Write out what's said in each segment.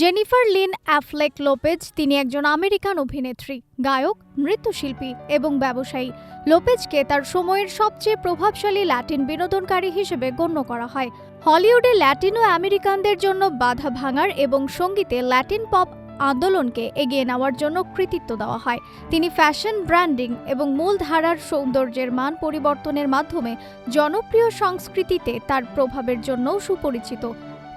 Jennifer Lin অ্যাফলেক Lopez তিনি একজন American অভিনেত্রী, গায়ক, নৃত্যশিল্পী এবং ব্যবসায়ী। লোপেজকে তার সময়ের সবচেয়ে প্রভাবশালী ল্যাটিন বিনোদনকারী হিসেবে গণ্য করা হয়। হলিউডে ল্যাটিনো আমেরিকানদের জন্য বাধা ভাঙার এবং সঙ্গীতে ল্যাটিন পপ আন্দোলনকে এগিয়ে নেওয়ার জন্য কৃতিত্ব দেওয়া হয়। তিনি ফ্যাশন ব্র্যান্ডিং এবং মূলধারার সৌন্দর্যের মান পরিবর্তনের মাধ্যমে জনপ্রিয় সংস্কৃতিতে তার প্রভাবের জন্যও সুপরিচিত।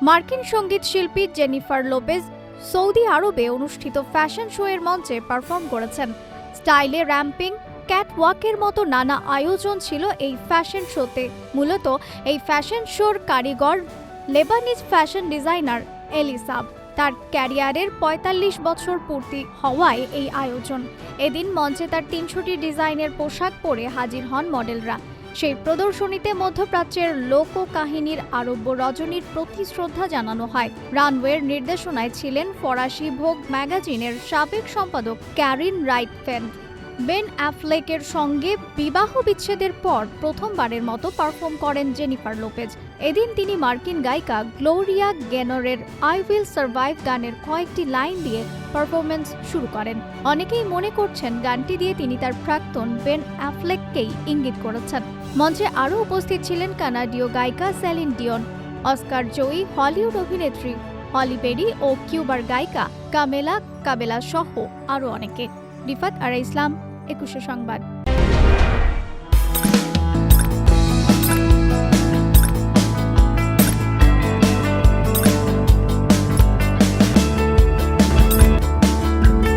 মার্কিন সংগীত শিল্পী জেনিফার লোপেজ সৌদি আরবে অনুষ্ঠিত ফ্যাশন শো এর মঞ্চে পারফর্ম করেছেন। স্টাইলে র্যাম্পিং, ক্যাটওয়াকের মতো নানা আয়োজন ছিল এই ফ্যাশন শোতে। মূলত এই ফ্যাশন শোর কারিগর লেবানিজ ফ্যাশন ডিজাইনার এলিসাব তার ক্যারিয়ারের ৪৫ বছর পূর্তি হওয়ায় এই আয়োজন। এদিন মঞ্চে তার তিনশোটি ডিজাইনের পোশাক পরে হাজির হন মডেলরা। সেই প্রদর্শনীতে মধ্যপ্রাচ্যের লোক কাহিনীর আরব্য রজনীর প্রতি শ্রদ্ধা জানানো হয়। রানওয়ের নির্দেশনায় ছিলেন ফরাসি ভোগ ম্যাগাজিনের সাবেক সম্পাদক ক্যারিন রাইটফেন বেন অ্যাফলেকের সঙ্গে বিবাহ বিচ্ছেদের পর প্রথমবারের মতো পারফর্ম করেন জেনিফার লোপেজ এদিন তিনি মার্কিন গায়িকা গ্লোরিয়া গেনরের আই উইল সার্ভাইভ গানের কয়েকটি লাইন দিয়ে পারফরমেন্স শুরু করেন। অনেকেই মনে করছেন গানটি দিয়ে তিনি তার প্রাক্তন বেন অ্যাফলেককেই ইঙ্গিত করেছেন। মঞ্চে আরও উপস্থিত ছিলেন কানাডীয় গায়িকা স্যালিন ডিয়ন অস্কার জয়ী হলিউড অভিনেত্রী হলি বেরি ও কিউবার গায়িকা কামেলা কাবেলা সহ আরও অনেকে। রিফাত আর ইসলাম একুশে সংবাদ।